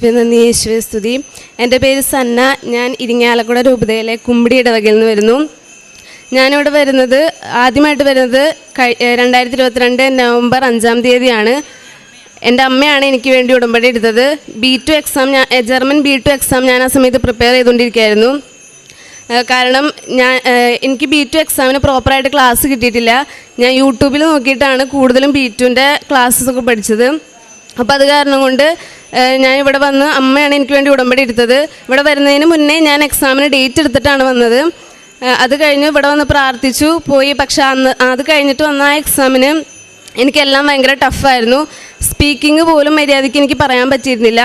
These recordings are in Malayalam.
നന്ദി യേശുവെ സ്തുതി. എന്റെ പേര് സന്ന. ഞാൻ ഇരിങ്ങാലക്കുട രൂപതയിലെ കുമ്പിടി ഇടവകയിൽ നിന്ന് വരുന്നു. ഞാനിവിടെ വരുന്നത് ആദ്യമായിട്ട് വരുന്നത് രണ്ടായിരത്തി ഇരുപത്തിരണ്ട് നവംബർ അഞ്ചാം തീയതിയാണ്. എന്റെ അമ്മയാണ് എനിക്ക് വേണ്ടി ഉടമ്പടി എടുത്തത്. ബി ടു എക്സാം ഞാൻ ജർമ്മൻ ബി ടു എക്സാം ഞാൻ ആ സമയത്ത് പ്രിപ്പയർ ചെയ്തുകൊണ്ടിരിക്കുകയായിരുന്നു. കാരണം ഞാൻ എനിക്ക് ബി ടു എക്സാമിന് പ്രോപ്പറായിട്ട് ക്ലാസ് കിട്ടിയിട്ടില്ല. ഞാൻ യൂട്യൂബിൽ നോക്കിയിട്ടാണ് കൂടുതലും ബി ടുവിന്റെ ക്ലാസ്സസ് ഒക്കെ പഠിച്ചത്. അപ്പോൾ അത് കാരണം കൊണ്ട് ഞാൻ ഇവിടെ വന്ന് അമ്മയാണ് എനിക്ക് വേണ്ടി ഉടമ്പടി എടുത്തത്. ഇവിടെ വരുന്നതിന് മുന്നേ ഞാൻ എക്സാമിന് ഡേറ്റ് എടുത്തിട്ടാണ് വന്നത്. അത് കഴിഞ്ഞ് ഇവിടെ വന്ന് പ്രാർത്ഥിച്ചു പോയി. പക്ഷെ അന്ന് അത് കഴിഞ്ഞിട്ട് വന്ന ആ എക്സാമിന് എനിക്കെല്ലാം ഭയങ്കര ടഫായിരുന്നു സ്പീക്കിംഗ് പോലും മര്യാദയ്ക്ക് എനിക്ക് പറയാൻ പറ്റിയിരുന്നില്ല.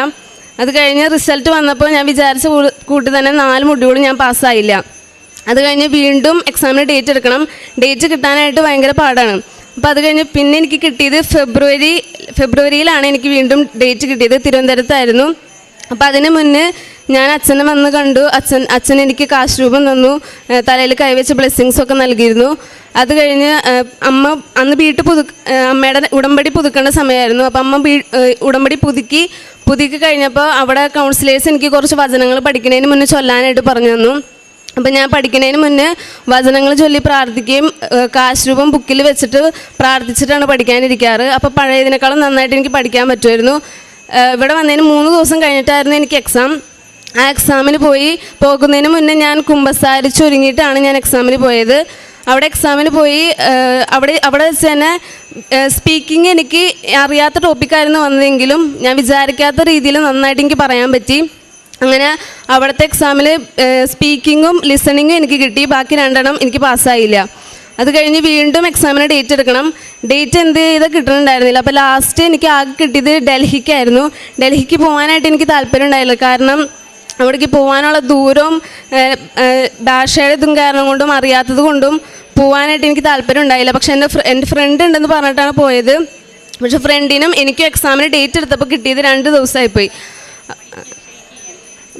അത് കഴിഞ്ഞ് റിസൾട്ട് വന്നപ്പോൾ ഞാൻ വിചാരിച്ച കൂട്ടി തന്നെ നാല് മുടികളും ഞാൻ പാസ്സായില്ല. അത് കഴിഞ്ഞ് വീണ്ടും എക്സാമിന് ഡേറ്റ് എടുക്കണം. ഡേറ്റ് കിട്ടാനായിട്ട് ഭയങ്കര പാടാണ്. അപ്പോൾ അത് കഴിഞ്ഞ് പിന്നെ എനിക്ക് കിട്ടിയത് ഫെബ്രുവരി ഫെബ്രുവരിയിലാണ് എനിക്ക് വീണ്ടും ഡേറ്റ് കിട്ടിയത് തിരുവനന്തപുരത്തായിരുന്നു. അപ്പം അതിന് മുന്നേ ഞാൻ അച്ഛനെ വന്ന് കണ്ടു. അച്ഛൻ അച്ഛൻ എനിക്ക് കാശ് രൂപം തന്നു തലയിൽ കൈവച്ച് ബ്ലെസ്സിങ്സ് ഒക്കെ നൽകിയിരുന്നു. അത് കഴിഞ്ഞ് അമ്മ അന്ന് വീട്ട് പുതു അമ്മയുടെ ഉടമ്പടി പുതുക്കേണ്ട സമയമായിരുന്നു. അപ്പം അമ്മ ഉടമ്പടി പുതുക്കി പുതുക്കി കഴിഞ്ഞപ്പോൾ അവിടെ കൗൺസിലേഴ്സ് എനിക്ക് കുറച്ച് വചനങ്ങൾ പഠിക്കുന്നതിന് മുന്നേ ചൊല്ലാനായിട്ട് പറഞ്ഞു തന്നു. അപ്പം ഞാൻ പഠിക്കുന്നതിന് മുന്നേ വചനങ്ങൾ ചൊല്ലി പ്രാർത്ഥിക്കുകയും കാശ് രൂപം ബുക്കിൽ വെച്ചിട്ട് പ്രാർത്ഥിച്ചിട്ടാണ് പഠിക്കാനിരിക്കാറ്. അപ്പോൾ പഴയതിനേക്കാളും നന്നായിട്ട് എനിക്ക് പഠിക്കാൻ പറ്റുമായിരുന്നു. ഇവിടെ വന്നതിന് മൂന്ന് ദിവസം കഴിഞ്ഞിട്ടായിരുന്നു എനിക്ക് എക്സാം ആ എക്സാമിന് പോയി പോകുന്നതിന് മുന്നേ ഞാൻ കുമ്പസാരിച്ച് ഒരുങ്ങിയിട്ടാണ് ഞാൻ എക്സാമിന് പോയത്. അവിടെ എക്സാമിന് പോയി അവിടെ അവിടെ വെച്ച് തന്നെ സ്പീക്കിംഗ് എനിക്ക് അറിയാത്ത ടോപ്പിക്കായിരുന്നു വന്നതെങ്കിലും ഞാൻ വിചാരിക്കാത്ത രീതിയിൽ നന്നായിട്ട് എനിക്ക് പറയാൻ പറ്റി. അങ്ങനെ അവിടുത്തെ എക്സാമിൽ സ്പീക്കിങ്ങും ലിസണിങ്ങും എനിക്ക് കിട്ടി. ബാക്കി രണ്ടെണ്ണം എനിക്ക് പാസ്സായില്ല അത് കഴിഞ്ഞ് വീണ്ടും എക്സാമിന് ഡേറ്റ് എടുക്കണം. ഡേറ്റ് എന്ത് ചെയ്താൽ കിട്ടുന്നുണ്ടായിരുന്നില്ല അപ്പോൾ ലാസ്റ്റ് എനിക്ക് ആകെ കിട്ടിയത് ഡൽഹിക്കായിരുന്നു. ഡൽഹിക്ക് പോകാനായിട്ട് എനിക്ക് താല്പര്യം ഉണ്ടായില്ല. കാരണം അവിടേക്ക് പോകാനുള്ള ദൂരവും ഭാഷയുടെ ഇതും കാരണം കൊണ്ടും അറിയാത്തത് കൊണ്ടും പോകാനായിട്ട് എനിക്ക് താല്പര്യം ഉണ്ടായില്ല. പക്ഷേ എന്റെ എന്റെ ഫ്രണ്ട് ഉണ്ടെന്ന് പറഞ്ഞിട്ടാണ് പോയത്. പക്ഷെ ഫ്രണ്ടിനും എനിക്കും എക്സാമിന് ഡേറ്റ് എടുത്തപ്പോൾ കിട്ടിയത് രണ്ട് ദിവസമായിപ്പോയി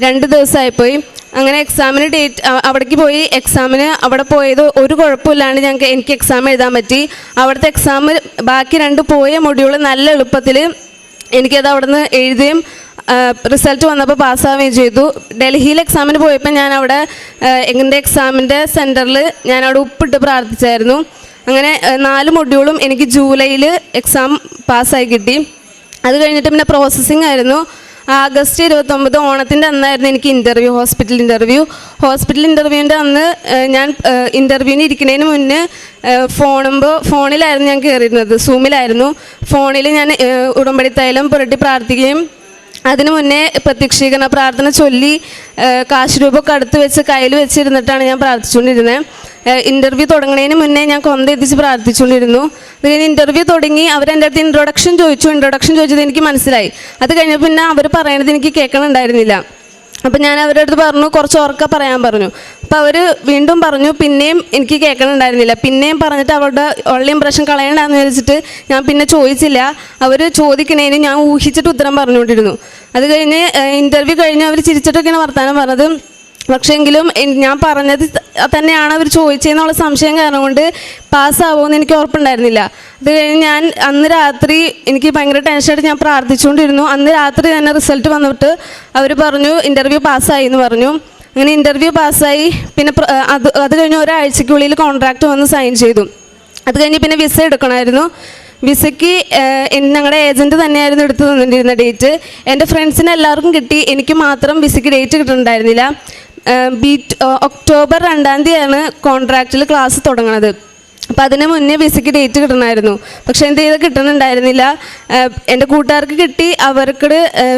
രണ്ട് ദിവസമായിപ്പോയി അങ്ങനെ എക്സാമിന് ഡേറ്റ് അവിടേക്ക് പോയി. എക്സാമിന് അവിടെ പോയത് ഒരു കുഴപ്പമില്ലാണ്ട് ഞങ്ങൾക്ക് എനിക്ക് എക്സാം എഴുതാൻ പറ്റി. അവിടുത്തെ എക്സാം ബാക്കി രണ്ട് പോയ മൊഡ്യൂൾ നല്ല എളുപ്പത്തിൽ എനിക്കത് അവിടെ നിന്ന് എഴുതുകയും റിസൾട്ട് വന്നപ്പോൾ പാസ്സാവുകയും ചെയ്തു. ഡൽഹിയിൽ എക്സാമിന് പോയപ്പോൾ ഞാൻ അവിടെ എന്റെ എക്സാമിന്റെ സെന്ററിൽ ഞാൻ അവിടെ ഉപ്പിട്ട് പ്രാർത്ഥിച്ചായിരുന്നു. അങ്ങനെ നാല് മൊഡ്യൂളും എനിക്ക് ജൂലൈയിൽ എക്സാം പാസ്സായി കിട്ടി. അത് കഴിഞ്ഞിട്ട് പിന്നെ പ്രോസസ്സിംഗ് ആയിരുന്നു. ആഗസ്റ്റ് ഇരുപത്തൊമ്പത് ഓണത്തിന്റെ അന്നായിരുന്നു എനിക്ക് ഇന്റർവ്യൂ ഹോസ്പിറ്റൽ ഇന്റർവ്യൂ ഹോസ്പിറ്റൽ ഇന്റർവ്യൂവിന്റെ അന്ന് ഞാൻ ഇന്റർവ്യൂവിന് ഇരിക്കുന്നതിന് മുന്നേ ഫോണുമ്പോൾ ഫോണിലായിരുന്നു ഞാൻ കയറിയിരുന്നത് സൂമിലായിരുന്നു ഫോണിൽ ഞാൻ ഉടമ്പടി തൈലം പുരട്ടി പ്രാർത്ഥിക്കുകയും അതിനു മുന്നേ പ്രത്യക്ഷീകരണ പ്രാർത്ഥന ചൊല്ലി കാശ് രൂപമൊക്കെ അടുത്ത് വെച്ച് കയ്യിൽ വെച്ചിരുന്നിട്ടാണ് ഞാൻ പ്രാർത്ഥിച്ചുകൊണ്ടിരുന്നത് ഇന്റർവ്യൂ തുടങ്ങുന്നതിന് മുന്നേ ഞാൻ കൊന്ത എത്തിച്ച് പ്രാർത്ഥിച്ചുകൊണ്ടിരുന്നു. അത് കഴിഞ്ഞ് ഇന്റർവ്യൂ തുടങ്ങി അവരെന്റെ അടുത്ത് ഇൻട്രൊഡക്ഷൻ ചോദിച്ചു. ഇൻട്രൊഡക്ഷൻ ചോദിച്ചത് എനിക്ക് മനസ്സിലായി. അത് കഴിഞ്ഞപ്പോൾ പിന്നെ അവർ പറയണത് എനിക്ക് കേൾക്കണുണ്ടായിരുന്നില്ല. അപ്പം ഞാൻ അവരുടെ പറഞ്ഞു കുറച്ച് ഉറക്ക പറയാൻ പറഞ്ഞു. അപ്പോൾ അവർ വീണ്ടും പറഞ്ഞു പിന്നെയും എനിക്ക് കേൾക്കണുണ്ടായിരുന്നില്ല. പിന്നെയും പറഞ്ഞിട്ട് അവരുടെ ഉള്ള ഇമ്പ്രഷൻ കളയണ്ടെന്ന് വിചാരിച്ചിട്ട് ഞാൻ പിന്നെ ചോദിച്ചില്ല. അവർ ചോദിക്കണേന് ഞാൻ ഊഹിച്ചിട്ട് ഉത്തരം പറഞ്ഞുകൊണ്ടിരുന്നു. അത് കഴിഞ്ഞ് ഇന്റർവ്യൂ കഴിഞ്ഞ് അവർ ചിരിച്ചിട്ടൊക്കെയാണ് വർത്തമാനം പറഞ്ഞത്. പക്ഷേങ്കിലും ഞാൻ പറഞ്ഞത് തന്നെയാണ് അവർ ചോദിച്ചതെന്നുള്ള സംശയം കാരണം കൊണ്ട് പാസ്സാവുമെന്ന് എനിക്ക് ഉറപ്പുണ്ടായിരുന്നില്ല. അത് കഴിഞ്ഞ് ഞാൻ അന്ന് രാത്രി എനിക്ക് ഭയങ്കര ടെൻഷനായിട്ട് ഞാൻ പ്രാർത്ഥിച്ചുകൊണ്ടിരുന്നു. അന്ന് രാത്രി തന്നെ റിസൾട്ട് വന്നിട്ട് അവർ പറഞ്ഞു ഇന്റർവ്യൂ പാസ്സായി എന്ന് പറഞ്ഞു. അങ്ങനെ ഇന്റർവ്യൂ പാസ്സായി. പിന്നെ അത് അത് കഴിഞ്ഞ് ഒരാഴ്ചയ്ക്കുള്ളിൽ കോൺട്രാക്റ്റ് വന്ന് സൈൻ ചെയ്തു. അത് കഴിഞ്ഞ് പിന്നെ വിസ എടുക്കണമായിരുന്നു. വിസയ്ക്ക് ഞങ്ങളുടെ ഏജന്റ് തന്നെയായിരുന്നു എടുത്തു തന്നിട്ടിരുന്ന ഡേറ്റ് എന്റെ ഫ്രണ്ട്സിന് എല്ലാവർക്കും കിട്ടി. എനിക്ക് മാത്രം വിസയ്ക്ക് ഡേറ്റ് കിട്ടുന്നുണ്ടായിരുന്നില്ല ബി ഒക്ടോബർ രണ്ടാം തീയതിയാണ് കോൺട്രാക്റ്റിൽ ക്ലാസ് തുടങ്ങുന്നത് അപ്പോൾ അതിന് മുന്നേ വിസയ്ക്ക് ഡേറ്റ് കിട്ടണമായിരുന്നു പക്ഷെ എന്ത് ചെയ്ത് കിട്ടുന്നുണ്ടായിരുന്നില്ല എന്റെ കൂട്ടുകാർക്ക് കിട്ടി. അവർക്ക്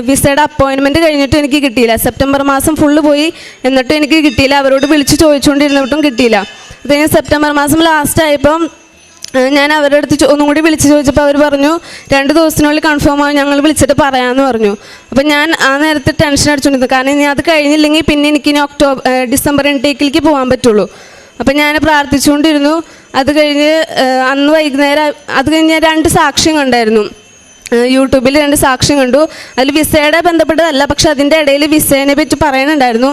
വിസയുടെ അപ്പോയിൻമെന്റ് കഴിഞ്ഞിട്ടും എനിക്ക് കിട്ടിയില്ല. സെപ്റ്റംബർ മാസം ഫുള്ള് പോയി. എന്നിട്ടും എനിക്ക് കിട്ടിയില്ല. അവരോട് വിളിച്ച് ചോദിച്ചുകൊണ്ടിരുന്നിട്ടും കിട്ടിയില്ല. അത് ഞാൻ സെപ്റ്റംബർ മാസം ലാസ്റ്റ് ആയപ്പം ഞാൻ അവരുടെ അടുത്ത് ഒന്നും കൂടി വിളിച്ച് ചോദിച്ചപ്പോൾ അവർ പറഞ്ഞു രണ്ട് ദിവസത്തിനുള്ളിൽ കൺഫേം ആവും. ഞങ്ങൾ വിളിച്ചിട്ട് പറയാമെന്ന് പറഞ്ഞു. അപ്പം ഞാൻ ആ നേരത്തെ ടെൻഷൻ അടിച്ചുകൊണ്ടിരുന്നു കാരണം ഇനി അത് കഴിഞ്ഞില്ലെങ്കിൽ പിന്നെ എനിക്ക് ഇനി ഒക്ടോബർ ഡിസംബർ ഇൻടേക്കിലേക്ക് പോകാൻ പറ്റുള്ളൂ. അപ്പം ഞാൻ പ്രാർത്ഥിച്ചുകൊണ്ടിരുന്നു. അത് കഴിഞ്ഞ് അന്ന് വൈകുന്നേരം അത് കഴിഞ്ഞ് രണ്ട് സാക്ഷ്യം കണ്ടായിരുന്നു. യൂട്യൂബിൽ രണ്ട് സാക്ഷ്യം കണ്ടു. അതിൽ വിസയുടെ ബന്ധപ്പെട്ടതല്ല പക്ഷെ അതിന്റെ ഇടയിൽ വിസേനെ പറ്റി പറയുന്നുണ്ടായിരുന്നു.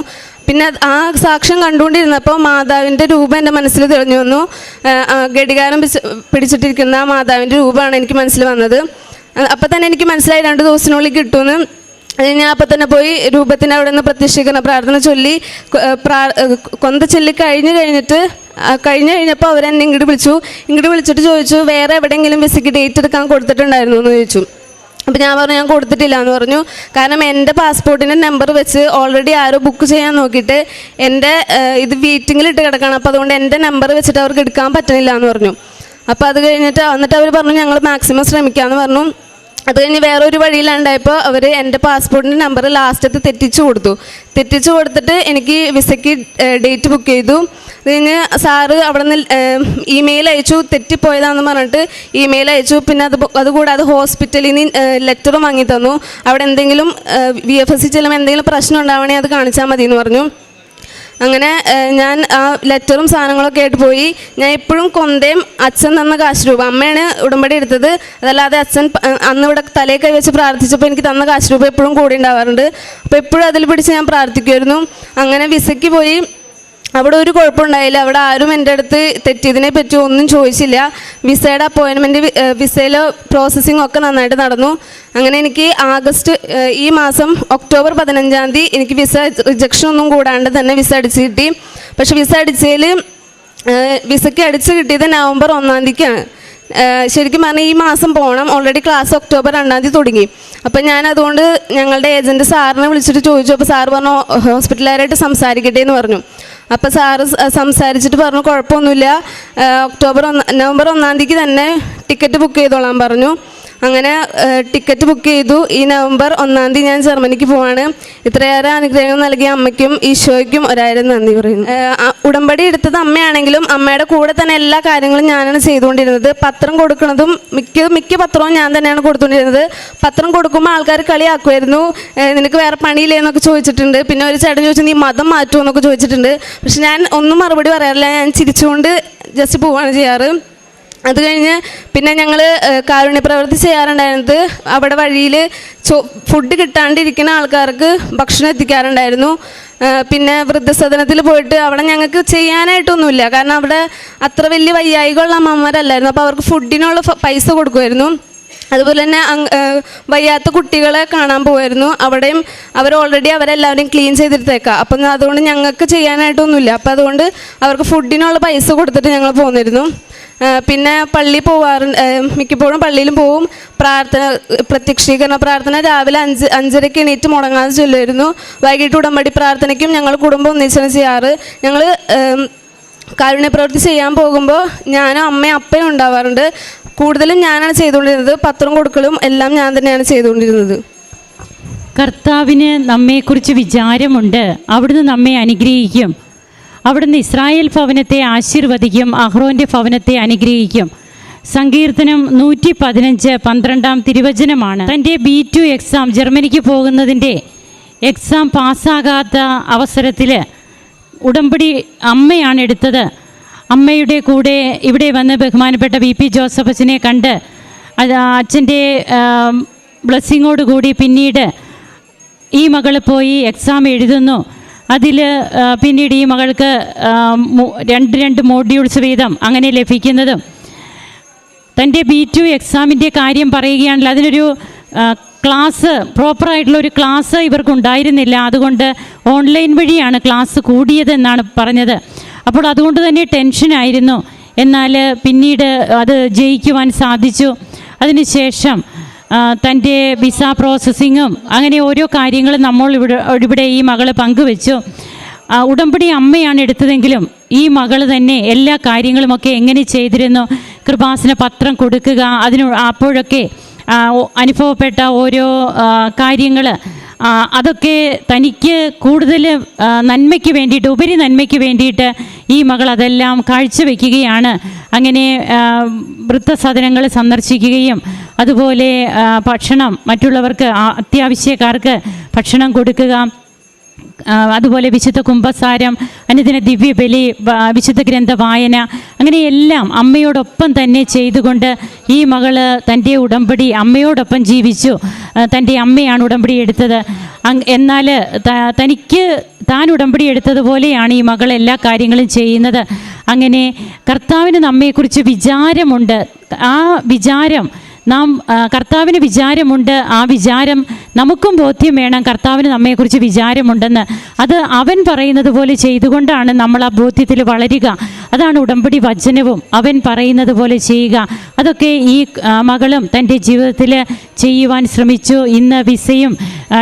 പിന്നെ ആ സാക്ഷ്യം കണ്ടുകൊണ്ടിരുന്നപ്പോൾ മാതാവിന്റെ രൂപം എന്റെ മനസ്സിൽ തെളിഞ്ഞു വന്നു. ഘടികാരം പിടിച്ച് പിടിച്ചിട്ടിരിക്കുന്ന മാതാവിന്റെ രൂപമാണ് എനിക്ക് മനസ്സിൽ വന്നത്. അപ്പം തന്നെ എനിക്ക് മനസ്സിലായി രണ്ട് ദിവസത്തിനുള്ളിൽ കിട്ടുമെന്ന്. ഞാൻ അപ്പം തന്നെ പോയി രൂപത്തിന് അവിടെ നിന്ന് പ്രത്യക്ഷീകരണ പ്രാർത്ഥന ചൊല്ലി പ്രാ- കൊന്ത ചൊല്ലി കഴിഞ്ഞ് കഴിഞ്ഞിട്ട് കഴിഞ്ഞ് കഴിഞ്ഞപ്പോൾ അവരെന്നെ ഇങ്ങോട്ട് വിളിച്ചു. ഇങ്ങോട്ട് വിളിച്ചിട്ട് ചോദിച്ചു വേറെ എവിടെയെങ്കിലും വിസയ്ക്ക് ഡേറ്റ് എടുക്കാൻ കൊടുത്തിട്ടുണ്ടായിരുന്നു? എന്ന് ചോദിച്ചു. അപ്പം ഞാൻ പറഞ്ഞു ഞാൻ കൊടുത്തിട്ടില്ല എന്ന് പറഞ്ഞു. കാരണം എന്റെ പാസ്പോർട്ടിന്റെ നമ്പർ വെച്ച് ഓൾറെഡി ആരോ ബുക്ക് ചെയ്യാൻ നോക്കിയിട്ട് എന്റെ ഇത് വെയിറ്റിങ്ങിൽ ഇട്ട് കിടക്കണം. അപ്പോൾ അതുകൊണ്ട് എന്റെ നമ്പർ വെച്ചിട്ട് അവർക്ക് എടുക്കാൻ പറ്റണില്ല എന്ന് പറഞ്ഞു. അപ്പോൾ അത് കഴിഞ്ഞിട്ട് എന്നിട്ട് അവർ പറഞ്ഞു ഞങ്ങൾ മാക്സിമം ശ്രമിക്കാമെന്ന് പറഞ്ഞു. അത് കഴിഞ്ഞ് വേറൊരു വഴിയിലുണ്ടായപ്പോൾ അവർ എന്റെ പാസ്പോർട്ടിന്റെ നമ്പർ ലാസ്റ്റത്ത് തെറ്റിച്ചു കൊടുത്തു. തെറ്റിച്ചു കൊടുത്തിട്ട് എനിക്ക് വിസയ്ക്ക് ഡേറ്റ് ബുക്ക് ചെയ്തു. അത് കഴിഞ്ഞ് സാറ് അവിടെ നിന്ന് ഇമെയിൽ അയച്ചു. തെറ്റിപ്പോയതാണെന്ന് പറഞ്ഞിട്ട് ഇമെയിൽ അയച്ചു. പിന്നെ അത് അതുകൂടാതെ ഹോസ്പിറ്റലിൽ നിന്ന് ലെറ്ററും വാങ്ങി തന്നു. അവിടെ എന്തെങ്കിലും വി എഫ് എസ് സി ചെല്ലുമ്പോൾ എന്തെങ്കിലും പ്രശ്നം ഉണ്ടാവണേ അത് കാണിച്ചാൽ മതി എന്ന് പറഞ്ഞു. അങ്ങനെ ഞാൻ ആ ലെറ്ററും സാധനങ്ങളൊക്കെ ആയിട്ട് പോയി. ഞാൻ എപ്പോഴും കൊന്തയും അച്ഛൻ തന്ന കാശ് രൂപ അമ്മയാണ് ഉടമ്പടി എടുത്തത്. അതല്ലാതെ അച്ഛൻ അന്ന് ഇവിടെ തലയിൽ കൈ വെച്ച് പ്രാർത്ഥിച്ചപ്പോൾ എനിക്ക് തന്ന കാശ് രൂപ എപ്പോഴും കൂടി ഉണ്ടാവാറുണ്ട്. അപ്പോൾ എപ്പോഴും അതിൽ പിടിച്ച് ഞാൻ പ്രാർത്ഥിക്കുമായിരുന്നു അങ്ങനെ വിസയ്ക്ക് പോയി. അവിടെ ഒരു കുഴപ്പമുണ്ടായില്ല. അവിടെ ആരും എന്റെ അടുത്ത് തെറ്റിയതിനെ പറ്റി ഒന്നും ചോദിച്ചില്ല. വിസയുടെ അപ്പോയിൻമെന്റ് വിസയിലെ പ്രോസസ്സിംഗ് ഒക്കെ നന്നായിട്ട് നടന്നു. അങ്ങനെ എനിക്ക് ആഗസ്റ്റ് ഈ മാസം ഒക്ടോബർ പതിനഞ്ചാം തീയതി എനിക്ക് വിസ റിജക്ഷൻ ഒന്നും കൂടാണ്ട് തന്നെ വിസ അടിച്ച് കിട്ടി. പക്ഷെ വിസ അടിച്ചതിൽ വിസയ്ക്ക് അടിച്ച് കിട്ടിയത് നവംബർ ഒന്നാം തീയതിക്കാണ്. ശരിക്കും പറഞ്ഞാൽ ഈ മാസം പോകണം ഓൾറെഡി ക്ലാസ് ഒക്ടോബർ രണ്ടാം തീയതി തുടങ്ങി. അപ്പം ഞാൻ അതുകൊണ്ട് ഞങ്ങളുടെ ഏജന്റ് സാറിനെ വിളിച്ചിട്ട് ചോദിച്ചു. അപ്പോൾ സാർ പറഞ്ഞു ഹോസ്പിറ്റലുകാരായിട്ട് സംസാരിക്കട്ടെ എന്ന് പറഞ്ഞു. അപ്പോൾ സാറ് സംസാരിച്ചിട്ട് പറഞ്ഞു കുഴപ്പമൊന്നുമില്ല. ഒക്ടോബർ ഒന്ന് നവംബർ ഒന്നാം തീയതിക്ക് തന്നെ ടിക്കറ്റ് ബുക്ക് ചെയ്തോളാൻ പറഞ്ഞു. അങ്ങനെ ടിക്കറ്റ് ബുക്ക് ചെയ്തു. ഈ നവംബർ ഒന്നാം തീയതി ഞാൻ ജർമ്മനിക്ക് പോവാണ്. ഇത്രയേറെ അനുഗ്രഹങ്ങൾ നൽകിയ അമ്മയ്ക്കും ഈശോയ്ക്കും ഒരായിരം നന്ദി പറയുന്നു. ഉടമ്പടി എടുത്തത് അമ്മയാണെങ്കിലും അമ്മയുടെ കൂടെ തന്നെ എല്ലാ കാര്യങ്ങളും ഞാനാണ് ചെയ്തുകൊണ്ടിരുന്നത്. പത്രം കൊടുക്കുന്നതും മിക്ക മിക്ക പത്രവും ഞാൻ തന്നെയാണ് കൊടുത്തുകൊണ്ടിരുന്നത്. പത്രം കൊടുക്കുമ്പോൾ ആൾക്കാർ കളിയാക്കുമായിരുന്നു. നിനക്ക് വേറെ പണിയില്ലേ എന്നൊക്കെ ചോദിച്ചിട്ടുണ്ട്. പിന്നെ ഒരു ചേട്ടൻ ചോദിച്ചു നീ മതം മാറ്റുമോ എന്നൊക്കെ ചോദിച്ചിട്ടുണ്ട്. പക്ഷെ ഞാൻ ഒന്നും മറുപടി പറയാറില്ല. ഞാൻ ചിരിച്ചുകൊണ്ട് ജസ്റ്റ് പോവുകയാണ് ചെയ്യാറ്. അത് കഴിഞ്ഞ് പിന്നെ ഞങ്ങൾ കാരുണ്യ പ്രവൃത്തി ചെയ്യാറുണ്ടായിരുന്നത് അവിടെ വഴിയിൽ ചോ ഫുഡ് കിട്ടാണ്ടിരിക്കുന്ന ആൾക്കാർക്ക് ഭക്ഷണം എത്തിക്കാറുണ്ടായിരുന്നു. പിന്നെ വൃദ്ധസദനത്തിൽ പോയിട്ട് അവിടെ ഞങ്ങൾക്ക് ചെയ്യാനായിട്ടൊന്നുമില്ല. കാരണം അവിടെ അത്ര വലിയ വയ്യായികളുള്ള അമ്മമാരല്ലായിരുന്നു. അപ്പോൾ അവർക്ക് ഫുഡിനുള്ള പൈസ കൊടുക്കുമായിരുന്നു. അതുപോലെ തന്നെ വയ്യാത്ത കുട്ടികളെ കാണാൻ പോകുമായിരുന്നു അവിടെയും അവർ ഓൾറെഡി അവരെല്ലാവരെയും ക്ലീൻ ചെയ്തെടുത്തേക്കാം അപ്പം അതുകൊണ്ട് ഞങ്ങൾക്ക് ചെയ്യാനായിട്ടൊന്നുമില്ല. അപ്പം അതുകൊണ്ട് അവർക്ക് ഫുഡിനുള്ള പൈസ കൊടുത്തിട്ട് ഞങ്ങൾ പോന്നിരുന്നു. പിന്നെ പള്ളി ഏഹ് മിക്കപ്പോഴും പള്ളിയിലും പോവും. പ്രാർത്ഥന പ്രത്യക്ഷീകരണ പ്രാർത്ഥന രാവിലെ അഞ്ച് അഞ്ചരയ്ക്ക് എണീറ്റ് മുടങ്ങാതെ ചൊല്ലുമായിരുന്നു വൈകിട്ട് ഉടമ്പടി പ്രാർത്ഥനയ്ക്കും ഞങ്ങൾ കുടുംബം ഒന്നിച്ചാണ് ചെയ്യാറ്. ഞങ്ങൾ കാരുണ്യപ്രവൃത്തി ചെയ്യാൻ പോകുമ്പോൾ ഞാനും അമ്മയും അപ്പയും ഉണ്ടാവാറുണ്ട്. കൂടുതലും ഞാനാണ് ചെയ്തുകൊണ്ടിരുന്നത്. പത്രം കൊടുക്കലും എല്ലാം ഞാൻ തന്നെയാണ് ചെയ്തുകൊണ്ടിരുന്നത്. കർത്താവിന് നമ്മെക്കുറിച്ച് വിചാരമുണ്ട്. അവിടുന്ന് നമ്മെ അനുഗ്രഹിക്കും. അവിടുന്ന് ഇസ്രായേൽ ഭവനത്തെ ആശീർവദിക്കും അഹ്റോന്റെ ഭവനത്തെ അനുഗ്രഹിക്കും. സങ്കീർത്തനം നൂറ്റി പതിനഞ്ച് പന്ത്രണ്ടാം തിരുവചനമാണ്. തന്റെ ബി ടു എക്സാം ജർമ്മനിക്ക് പോകുന്നതിന്റെ എക്സാം പാസ്സാകാത്ത അവസരത്തിൽ ഉടമ്പടി അമ്മയാണ് എടുത്തത്. അമ്മയുടെ കൂടെ ഇവിടെ വന്ന് ബഹുമാനപ്പെട്ട വി പി ജോസഫസിനെ കണ്ട് അച്ഛന്റെ ബ്ലെസ്സിങ്ങോട് കൂടി പിന്നീട് ഈ മകൾ പോയി എക്സാം എഴുതുന്നു. അതിൽ പിന്നീട് ഈ മകൾക്ക് രണ്ട് രണ്ട് മോഡ്യൂൾസ് വീതം അങ്ങനെ ലഭിക്കുന്നതും. തന്റെ ബി ടു എക്സാമിന്റെ കാര്യം പറയുകയാണെങ്കിൽ അതിനൊരു ക്ലാസ് പ്രോപ്പറായിട്ടുള്ള ഒരു ക്ലാസ് ഇവർക്ക് ഉണ്ടായിരുന്നില്ല അതുകൊണ്ട് ഓൺലൈൻ വഴിയാണ് ക്ലാസ് കൂടിയതെന്നാണ് പറഞ്ഞത്. അപ്പോൾ അതുകൊണ്ട് തന്നെ ടെൻഷനായിരുന്നു എന്നാൽ പിന്നീട് അത് ജയിക്കുവാൻ സാധിച്ചു. അതിനുശേഷം തന്റെ വിസ പ്രോസസ്സിങ്ങും അങ്ങനെ ഓരോ കാര്യങ്ങളും നമ്മൾ ഇവിടെ ഇവിടെ ഈ മകൾ പങ്കുവെച്ചു. ഉടമ്പടി അമ്മയാണ് എടുത്തതെങ്കിലും ഈ മകൾ തന്നെ എല്ലാ കാര്യങ്ങളുമൊക്കെ എങ്ങനെ ചെയ്തിരുന്നു? കൃപാസന പത്രം കൊടുക്കുക അതിന് അപ്പോഴൊക്കെ അനുഭവപ്പെട്ട ഓരോ കാര്യങ്ങൾ അതൊക്കെ തനിക്ക് കൂടുതൽ നന്മയ്ക്ക് വേണ്ടിയിട്ട് ഉപരി നന്മയ്ക്ക് വേണ്ടിയിട്ട് ഈ മകൾ അതെല്ലാം കാഴ്ചവെക്കുകയാണ്. അങ്ങനെ വൃദ്ധസദനങ്ങൾ സന്ദർശിക്കുകയും അതുപോലെ ഭക്ഷണം മറ്റുള്ളവർക്ക് അത്യാവശ്യക്കാർക്ക് ഭക്ഷണം കൊടുക്കുക അതുപോലെ വിശുദ്ധ കുംഭസാരം അനുദിന ദിവ്യബലി വിശുദ്ധ ഗ്രന്ഥ വായന അങ്ങനെയെല്ലാം അമ്മയോടൊപ്പം തന്നെ ചെയ്തുകൊണ്ട് ഈ മകൾ തന്റെ ഉടമ്പടി അമ്മയോടൊപ്പം ജീവിച്ചു. തന്റെ അമ്മയാണ് ഉടമ്പടി എടുത്തത്. എന്നാൽ തനിക്ക് താൻ ഉടമ്പടി എടുത്തതുപോലെയാണ് ഈ മകൾ എല്ലാ കാര്യങ്ങളും ചെയ്യുന്നത്. അങ്ങനെ കർത്താവിന് നമ്മയെക്കുറിച്ച് വിചാരമുണ്ട്. ആ വിചാരം നാം കർത്താവിന് വിചാരമുണ്ട്. ആ വിചാരം നമുക്കും ബോധ്യം വേണം. കർത്താവിന് നമ്മെക്കുറിച്ച് വിചാരമുണ്ടെന്ന്. അത് അവൻ പറയുന്നത് പോലെ ചെയ്തുകൊണ്ടാണ് നമ്മൾ ആ ബോധ്യത്തിൽ വളരുക. അതാണ് ഉടമ്പടി വചനവും. അവൻ പറയുന്നത് പോലെ ചെയ്യുക. അതൊക്കെ ഈ മകളും തന്റെ ജീവിതത്തിൽ ചെയ്യുവാൻ ശ്രമിച്ചു. ഇന്ന് വിസയും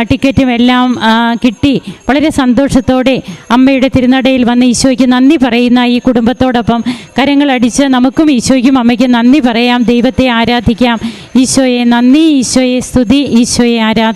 ടിക്കറ്റും എല്ലാം കിട്ടി. വളരെ സന്തോഷത്തോടെ അമ്മയുടെ തിരുനടയിൽ വന്ന് ഈശോയ്ക്ക് നന്ദി പറയുന്ന ഈ കുടുംബത്തോടൊപ്പം കരങ്ങളടിച്ച് നമുക്കും ഈശോയ്ക്കും അമ്മയ്ക്കും നന്ദി പറയാം. ദൈവത്തെ ആരാധിക്കാം. ഈശോയെ നന്ദി ഈശോയെ സ്തുതി ഈശോയെ ആരാധന